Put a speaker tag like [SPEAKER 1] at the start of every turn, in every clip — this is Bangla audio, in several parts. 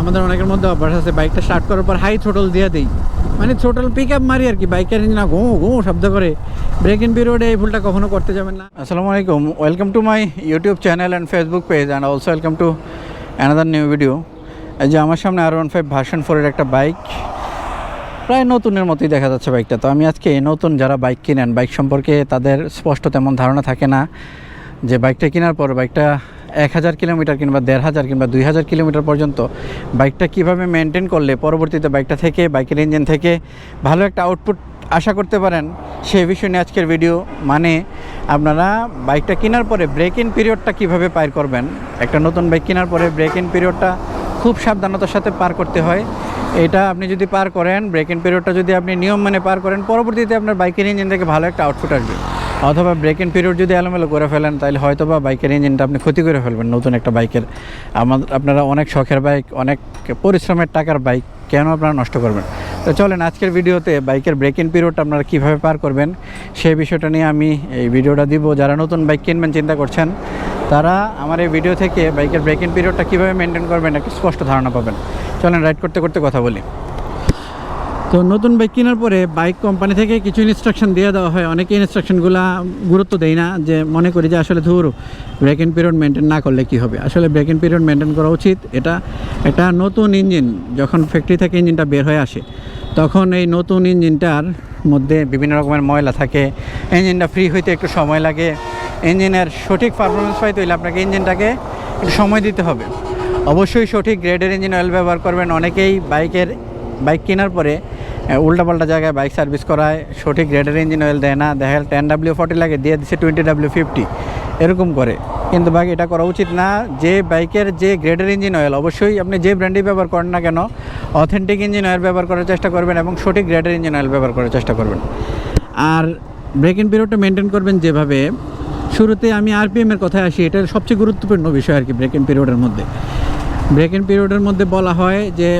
[SPEAKER 1] আমাদের অনেকের মধ্যে অভ্যাস আছে, বাইকটা স্টার্ট করার পর হাই থ্রোটল দিয়ে দিই। মানে থ্রোটল পিক আপ মারি আর কি, বাইকের ইঞ্জিন ঘুম ঘুম শব্দ করে। ব্রেক ইন পিরিয়ডে এই ভুলটা কখনো করতে যাবেন না। আসসালামু আলাইকুম welcome to my YouTube channel and Facebook page and also welcome to another new video যে আমার সামনে আর ওয়ান ফাইভ ভার্সন ফোরের একটা বাইক প্রায় নতুনের মতোই দেখা যাচ্ছে বাইকটা তো আমি আজকে নতুন যারা বাইক কিনেন বাইক সম্পর্কে তাদের স্পষ্ট তেমন ধারণা থাকে না। যে বাইকটা কেনার পর বাইকটা এক হাজার কিলোমিটার কিংবা দেড় হাজার কিংবা দুই হাজার কিলোমিটার পর্যন্ত বাইকটা কীভাবে মেনটেন করলে পরবর্তীতে বাইকটা থেকে, বাইকের ইঞ্জিন থেকে ভালো একটা আউটপুট আশা করতে পারেন সেই বিষয় নিয়ে আজকের ভিডিও মানে আপনারা বাইকটা কেনার পরে ব্রেক ইন পিরিয়ডটা কীভাবে পার করবেন? একটা নতুন বাইক কেনার পরে ব্রেক ইন পিরিয়ডটা খুব সাবধানতার সাথে পার করতে হয়। এটা আপনি যদি পার করেন ব্রেক ইন পিরিয়ডটা যদি আপনি নিয়ম মেনে পার করেন, পরবর্তীতে আপনার বাইকের ইঞ্জিন থেকে ভালো একটা আউটপুট আসবে। অথবা ব্রেক ইন পিরিয়ড যদি এলোমেলো করে ফেলেন তাহলে হয়তো বা বাইকের ইঞ্জিনটা আপনি ক্ষতি করে ফেলবেন নতুন একটা বাইকের আমাদের আপনারা অনেক শখের বাইক অনেক পরিশ্রমের টাকার বাইক কেন আপনারা নষ্ট করবেন? তো চলেন আজকের ভিডিওতে বাইকের ব্রেক ইন পিরিয়ডটা আপনারা কীভাবে পার করবেন সেই বিষয়টা নিয়ে আমি এই ভিডিওটা দিব। যারা নতুন বাইক কিনবেন, চিন্তা করছেন, তারা আমার এই ভিডিও থেকে বাইকের ব্রেক ইন পিরিয়ডটা কীভাবে মেনটেন করবেন, একটা স্পষ্ট ধারণা পাবেন। চলেন রাইড করতে করতে কথা বলি। তো নতুন বাইক কেনার পরে বাইক কোম্পানি থেকে কিছু ইনস্ট্রাকশন দিয়ে দেওয়া হয়। অনেকে ইনস্ট্রাকশনগুলো গুরুত্ব দেয় না, যে মনে করি যে আসলে ধর ব্রেক ইন পিরিয়ড মেনটেন না করলে কি হবে? আসলে ব্রেক ইন পিরিয়ড মেনটেন করা উচিত। এটা একটা নতুন ইঞ্জিন যখন ফ্যাক্টরি থেকে ইঞ্জিনটা বের হয়ে আসে, তখন এই নতুন ইঞ্জিনটার মধ্যে বিভিন্ন রকমের ময়লা থাকে। ইঞ্জিনটা ফ্রি হইতে একটু সময় লাগে। ইঞ্জিনের সঠিক পারফরমেন্স পাইতে হলে আপনাকে ইঞ্জিনটাকে একটু সময় দিতে হবে। অবশ্যই সঠিক গ্রেডের ইঞ্জিন অয়েল ব্যবহার করবেন। অনেকেই বাইকের বাইক কেনার পরে উল্টাপাল্টা জায়গায় বাইক সার্ভিস করায়, সঠিক গ্রেডের ইঞ্জিন অয়েল দেয় না, দেখা গেল টেন ডাব্লিউ ফর্টি লাগে, দিয়ে দিচ্ছে টোয়েন্টি ডাব্লিউ ফিফটি এরকম করে। কিন্তু বাইক এটা করা উচিত না, যে বাইকের যে গ্রেডের ইঞ্জিন অয়েল অবশ্যই আপনি যে ব্র্যান্ডই ব্যবহার করেন না কেন অথেন্টিক ইঞ্জিন অয়েল ব্যবহার করার চেষ্টা করবেন এবং সঠিক গ্রেডের ইঞ্জিন অয়েল ব্যবহার করার চেষ্টা করবেন। আর ব্রেক ইন পিরিয়ডটা মেনটেন করবেন যেভাবে, শুরুতে আমি আরপিএমের কথায় আসি, এটা সবচেয়ে গুরুত্বপূর্ণ বিষয় আর কি ব্রেক ইন পিরিয়ডের মধ্যে। ব্রেক ইন পিরিয়ডের মধ্যে বলা হয় যে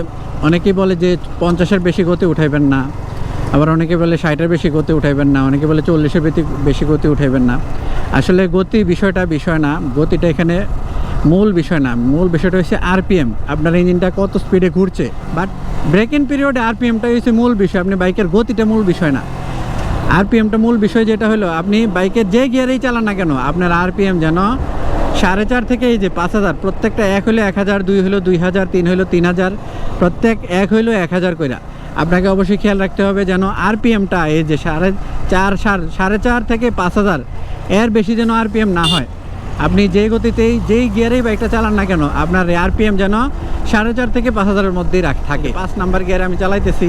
[SPEAKER 1] অনেকেই বলে যে পঞ্চাশের বেশি গতি উঠাইবেন না। আবার অনেকে বলে ষাটের বেশি গতি উঠাইবেন না। অনেকে বলে চল্লিশের বেশি বেশি গতি উঠাইবেন না। আসলে গতি বিষয়টা বিষয় না। গতিটা এখানে মূল বিষয় না। মূল বিষয়টা হচ্ছে আরপিএম। আপনার ইঞ্জিনটা কত স্পিডে ঘুরছে? বাট ব্রেক ইন পিরিয়ডে আরপিএমটা হচ্ছে মূল বিষয়। আপনি বাইকের গতিটা মূল বিষয় না। আরপিএমটা মূল বিষয় যেটা হলো, আপনি বাইকের যে গিয়ারেই চালান না কেন, আপনার আরপিএম যেন সাড়ে চার থেকে এই যে পাঁচ হাজার প্রত্যেকটা এক হলো এক হাজার দুই হলো দুই হাজার তিন হলো তিন হাজার প্রত্যেক এক হইল এক হাজার কইরা। আপনাকে অবশ্যই খেয়াল রাখতে হবে যেন আরপিএমটা এই যে সাড়ে চার সাড়ে চার থেকে পাঁচ হাজার এর বেশি যেন আরপিএম না হয়। আপনি যেই গতিতেই যেই গিয়ারেই বাইকটা চালান না কেন আপনার আরপিএম যেন সাড়ে চার থেকে পাঁচ হাজারের মধ্যেই রাখ থাকে। পাঁচ নাম্বার গিয়ারে আমি চালাইতেছি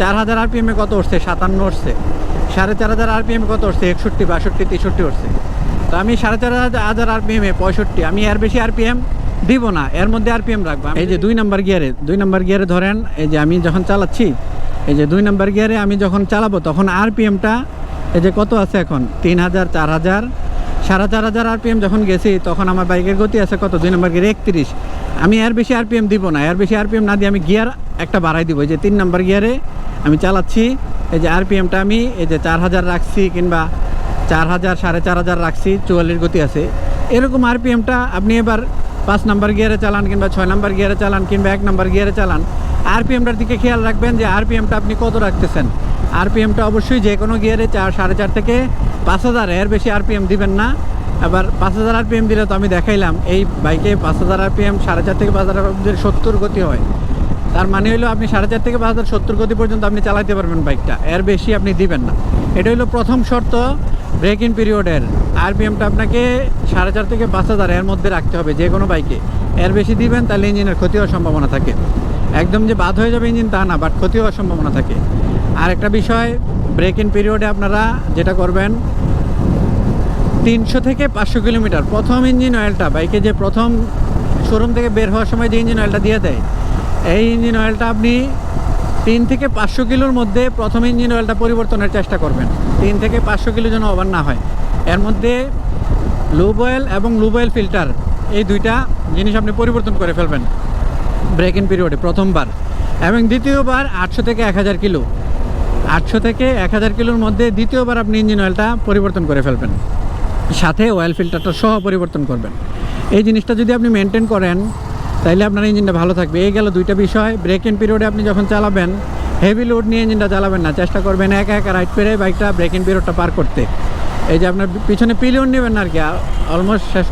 [SPEAKER 1] চার হাজার আরপিএমে কত উঠছে? সাতান্ন উঠছে। সাড়ে চার হাজার আরপিএমে কত উঠছে? একষট্টি বাষট্টি তেষট্টি উঠছে। তো আমি সাড়ে চার হাজার আরপিএমে পঁয়ষট্টি। আমি এর বেশি আরপিএম দিব না এর মধ্যে আরপিএম রাখব। এই যে দুই নাম্বার গিয়ারে দুই নাম্বার গিয়ারে ধরেন এই যে আমি যখন চালাচ্ছি এই যে দুই নাম্বার গিয়ারে আমি যখন চালাবো তখন আরপিএমটা এই যে কত আছে এখন? তিন হাজার চার হাজার। সাড়ে চার হাজার আরপিএম যখন গেছি তখন আমার বাইকের গতি আছে কত? দুই নম্বর গিয়ারে একত্রিশ। আমি এর বেশি আরপিএম দিব না। এর বেশি আরপিএম না দিয়ে আমি গিয়ার একটা বাড়াই দিব। এই যে তিন নম্বর গিয়ারে আমি চালাচ্ছি এই যে আরপিএমটা আমি এই যে চার হাজার রাখছি কিংবা চার হাজার, সাড়ে চার হাজার রাখছি, চুয়াল্লিশ গতি আছে। এরকম আরপিএমটা আপনি এবার পাঁচ নাম্বার গিয়ারে চালান কিংবা ছয় নাম্বার গিয়ারে চালান কিংবা এক নাম্বার গিয়ারে চালান আরপিএমটার দিকে খেয়াল রাখবেন যে আরপিএমটা আপনি কত রাখতেছেন। আরপিএমটা অবশ্যই যে কোনো গিয়ারে চার, সাড়ে চার থেকে পাঁচ হাজার, এর বেশি আরপিএম দিবেন না। আবার পাঁচ হাজার আরপিএম দিলে তো আমি দেখাইলাম, এই বাইকে পাঁচ হাজার আরপিএম সাড়ে চার থেকে পাঁচ হাজার সত্তর গতি হয়। তার মানে হলো আপনি সাড়ে চার থেকে পাঁচ হাজার সত্তর গতি পর্যন্ত আপনি চালাতে পারবেন বাইকটা, এর বেশি আপনি দিবেন না। এটা হলো প্রথম শর্ত ব্রেক ইন পিরিয়ডের আরপিএমটা আপনাকে সাড়ে চার থেকে পাঁচ হাজার এর মধ্যে রাখতে হবে যে কোনো বাইকে এর বেশি দিবেন তাহলে ইঞ্জিনের ক্ষতি হওয়ার সম্ভাবনা থাকে। একদম যে বাদ হয়ে যাবে ইঞ্জিন তা না বাট ক্ষতি হওয়ার সম্ভাবনা থাকে। আর একটা বিষয় ব্রেক ইন পিরিয়ডে আপনারা যেটা করবেন, তিনশো থেকে পাঁচশো কিলোমিটার। প্রথম ইঞ্জিন অয়েলটা বাইকে যে প্রথম শোরুম থেকে বের হওয়ার সময় যে ইঞ্জিন অয়েলটা দিয়ে দেয়, এই ইঞ্জিন অয়েলটা আপনি তিন থেকে পাঁচশো কিলোর মধ্যে প্রথম ইঞ্জিন অয়েলটা পরিবর্তনের চেষ্টা করবেন। তিন থেকে পাঁচশো কিলো যেন ওভার না হয়। এর মধ্যে লুব অয়েল এবং লুব অয়েল ফিল্টার এই দুইটা জিনিস আপনি পরিবর্তন করে ফেলবেন। ব্রেক ইন পিরিয়ডে প্রথমবার। এবং দ্বিতীয়বার আটশো থেকে এক হাজার কিলো। আটশো থেকে এক হাজার কিলোর মধ্যে দ্বিতীয়বার আপনি ইঞ্জিন অয়েলটা পরিবর্তন করে ফেলবেন। সাথে অয়েল ফিল্টারটা সহ পরিবর্তন করবেন। এই জিনিসটা যদি আপনি মেনটেন করেন তাইলে আপনার ইঞ্জিনটা ভালো থাকবে। এই গেল দুইটা বিষয়। ব্রেক ইন পিরিয়ডে আপনি যখন চালাবেন হেভি লোড নিয়ে ইঞ্জিনটা চালাবেন না। চেষ্টা করবেন একা একা রাইড পেরে বাইকটা ব্রেক ইন পিরিয়ডটা পার করতে। এই যে আপনার পিছনে পিলিয়ন নেবেন না আর কি। অলমোস্ট শেষ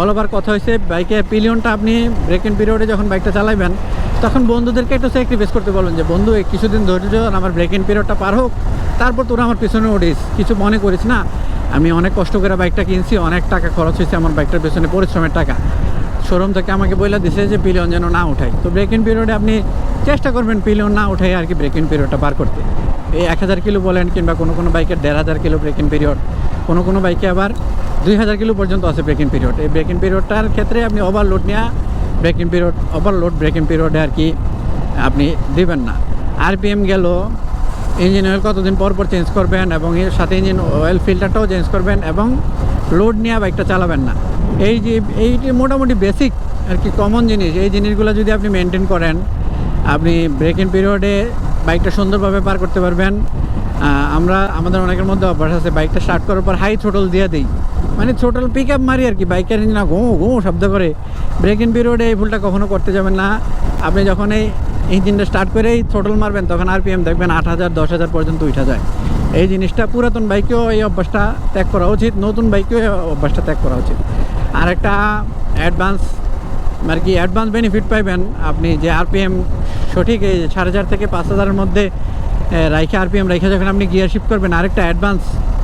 [SPEAKER 1] অল ওভার কথা হয়েছে বাইকে পিলিয়নটা আপনি ব্রেক ইন পিরিয়ডে যখন বাইকটা চালাবেন তখন বন্ধুদেরকে একটু স্যাক্রিফাইস করতে বলুন যে বন্ধু এই কিছুদিন ধৈর্য ধর, আমার ব্রেক ইন পিরিয়ডটা পার হোক। তারপর তোরা আমার পিছনে উঠিস কিছু মনে করিস না। আমি অনেক কষ্ট করে বাইকটা কিনছি অনেক টাকা খরচ হয়েছে আমার বাইকটার পেছনে পরিশ্রমের টাকা। শোরুম থেকে আমাকে বলে দিছে যে পিলিয়ন যেন না উঠাই তো ব্রেক ইন পিরিয়ডে আপনি চেষ্টা করবেন পিলিয়ন না উঠাই আর কি ব্রেক ইন পিরিয়ডটা পার করতে। এই এক হাজার কিলো বলেন কিংবা কোনো কোনো বাইকের দেড় হাজার কিলো ব্রেক ইন পিরিয়ড কোনো কোনো বাইকে আবার দুই হাজার কিলো পর্যন্ত আছে ব্রেক ইন পিরিয়ড এই ব্রেক ইন পিরিয়ডটার ক্ষেত্রে আপনি ওভারলোড নেওয়া break in period overload break in পিরিয়ডে আর কি আপনি দিবেন না। আরপিএম গেল ইঞ্জিন অয়েল কতদিন পর পর চেঞ্জ করবেন এবং এর সাথে ইঞ্জিন অয়েল ফিল্টারটাও চেঞ্জ করবেন এবং লোড নিয়ে বাইকটা চালাবেন না। এই যে এই মোটামুটি বেসিক আর কি কমন জিনিস। এই জিনিসগুলো যদি আপনি মেনটেন করেন, আপনি ব্রেক ইন পিরিয়ডে বাইকটা সুন্দরভাবে পার করতে পারবেন। আমরা, আমাদের অনেকের মধ্যে অভ্যাস আছে বাইকটা স্টার্ট করার পর হাই থ্রোটল দিয়ে দিই। মানে থ্রোটল পিক আপ মারি আর কি বাইকের ইঞ্জিন ঘো ঘো শব্দ করে। ব্রেক ইন পিরিয়ডে এই ভুলটা কখনো করতে যাবেন না। আপনি যখন এই ইঞ্জিনটা স্টার্ট করেই থ্রোটল মারবেন, তখন আরপিএম দেখবেন আট হাজার, দশ হাজার পর্যন্ত উঠা যায়। এই জিনিসটা পুরাতন বাইকেও এই অভ্যাসটা ত্যাগ করা উচিত, নতুন বাইকেও এই অভ্যাসটা ত্যাগ করা উচিত। আর একটা অ্যাডভান্স আর কি অ্যাডভান্স বেনিফিট পাইবেন। আপনি যে আরপিএম সঠিক এই সাড়ে চার থেকে পাঁচ হাজারের মধ্যে রাইখে আরপিএম রাইখে যখন আপনি গিয়ার শিফট করবেন, আরেকটা অ্যাডভান্স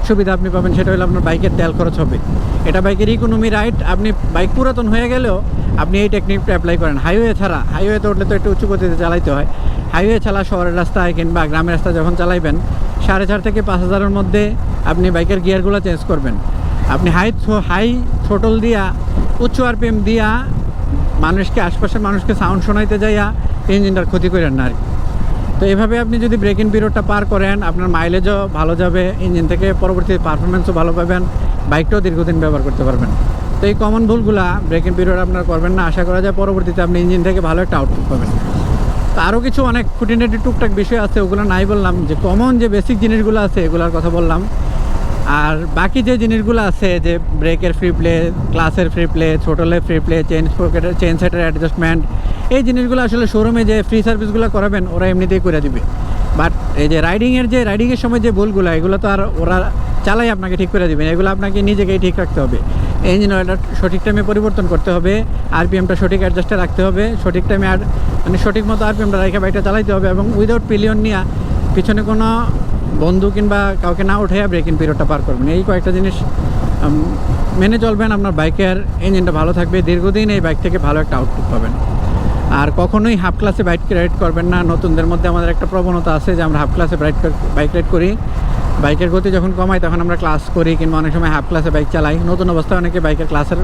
[SPEAKER 1] সুবিধা আপনি পাবেন, সেটা হলো আপনার বাইকের তেল খরচ হবে। এটা বাইকের ইকোনমি রাইট আপনি বাইক পুরাতন হয়ে গেলেও আপনি এই টেকনিকটা অ্যাপ্লাই করেন। হাইওয়ে ছাড়া হাইওয়েতে উঠলে তো একটু উঁচু গতিতে চালাইতে হয়। হাইওয়ে ছাড়া শহরের রাস্তায় কিংবা গ্রামের রাস্তায় যখন চালাইবেন, সাড়ে চার থেকে পাঁচ হাজারের মধ্যে আপনি বাইকের গিয়ারগুলো চেঞ্জ করবেন। আপনি হাই হাই থ্রোটল দিয়া, উচ্চ আরপিএম দিয়া মানুষকে, আশপাশের মানুষকে সাউন্ড শোনাইতে যাইয়া ইঞ্জিনটার ক্ষতি করেন না আর তো এভাবে আপনি যদি ব্রেক ইন পিরিয়ডটা পার করেন, আপনার মাইলেজও ভালো যাবে ইঞ্জিন থেকে পরবর্তী পারফরমেন্সও ভালো পাবেন বাইকটাও দীর্ঘদিন ব্যবহার করতে পারবেন। তো এই কমন ভুলগুলা ব্রেক ইন পিরিয়ড আপনার করবেন না, আশা করা যায় পরবর্তীতে আপনি ইঞ্জিন থেকে ভালো একটা আউটপুট পাবেন। তো আরও কিছু অনেক খুঁটিনাটি টুকটাক বিষয় আছে, ওগুলো নাই বললাম, যে কমন যে বেসিক জিনিসগুলো আছে, এগুলোর কথা বললাম। আর বাকি যে জিনিসগুলো আছে, যে ব্রেকের ফ্রি প্লে ক্লাসের ফ্রি প্লে ছোটলে ফ্রি প্লে চেন পকেটের চেন সেটের অ্যাডজাস্টমেন্ট এই জিনিসগুলো আসলে শোরুমে যে ফ্রি সার্ভিসগুলো করাবেন, ওরা এমনিতেই করে দিবে। বাট এই যে রাইডিংয়ের যে রাইডিংয়ের সময় যে ভুলগুলো এগুলো তো আর ওরা চালাই আপনাকে ঠিক করে দিবেন এগুলো আপনাকে নিজেকেই ঠিক রাখতে হবে। ইঞ্জিন অয়েলটা সঠিক টাইমে পরিবর্তন করতে হবে আরপিএমটা সঠিক অ্যাডজাস্টে রাখতে হবে, সঠিক টাইমে আর মানে সঠিক মতো আরপিএমটা রাখে বাইকটা চালাইতে হবে এবং উইদাউট পিলিয়ন নিয়ে পিছনে কোনো বন্ধু কিংবা কাউকে না উঠে ব্রেক ইন পিরিয়ডটা পার করবেন। এই কয়েকটা জিনিস মেনে চলবেন, আপনার বাইকের ইঞ্জিনটা ভালো থাকবে, দীর্ঘদিন এই বাইক থেকে ভালো একটা আউটপুট পাবেন। আর কখনোই হাফ ক্লাসে বাইক রাইড করবেন না। নতুনদের মধ্যে আমাদের একটা প্রবণতা আছে যে আমরা হাফ ক্লাসে বাইক বাইক রাইড করি। বাইকের গতি যখন কমাই, তখন আমরা ক্লাস করি কিংবা অনেক সময় হাফ ক্লাসে বাইক চালাই। নতুন অবস্থায় অনেকে বাইকের ক্লাসের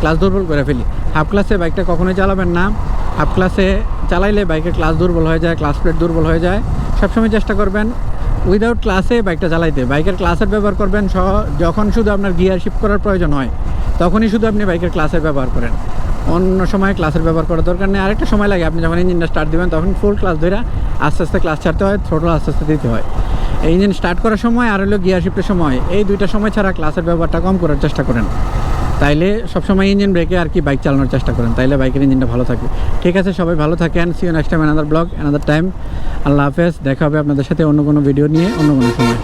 [SPEAKER 1] ক্লাস দুর্বল করে ফেলি। হাফ ক্লাসে বাইকটা কখনোই চালাবেন না। হাফ ক্লাসে চালাইলে বাইকের ক্লাস দুর্বল হয়ে যায় ক্লাস প্লেট দুর্বল হয়ে যায়। সবসময় চেষ্টা করবেন উইদাউট ক্লাসে বাইকটা চালাইতে। বাইকের ক্লাসের ব্যবহার করবেন, সহ যখন শুধু আপনার গিয়ার শিফট করার প্রয়োজন হয়, তখনই শুধু আপনি বাইকের ক্লাসের ব্যবহার করেন। অন্য সময় ক্লাসের ব্যবহার করার দরকার নেই। আরেকটা সময় লাগে, আপনি যখন ইঞ্জিনটা স্টার্ট দেবেন, তখন ফুল ক্লাস ধরে আস্তে আস্তে ক্লাস ছাড়তে হয় থ্রোটল আস্তে আস্তে দিতে হয়। ইঞ্জিন স্টার্ট করার সময় আর হলো গিয়ার শিফটের সময়, এই দুইটা সময় ছাড়া ক্লাসের ব্যবহারটা কম করার চেষ্টা করেন। তাইলে সবসময় ইঞ্জিন ব্রেকে আর কি বাইক চালানোর চেষ্টা করেন, তাইলে বাইকের ইঞ্জিনটা ভালো থাকে। ঠিক আছে, সবাই ভালো থাকেন। See you next time another blog another time আল্লাহ হাফেজ, দেখা হবে আপনাদের সাথে অন্য কোনো ভিডিও নিয়ে, অন্য কোনো সময়।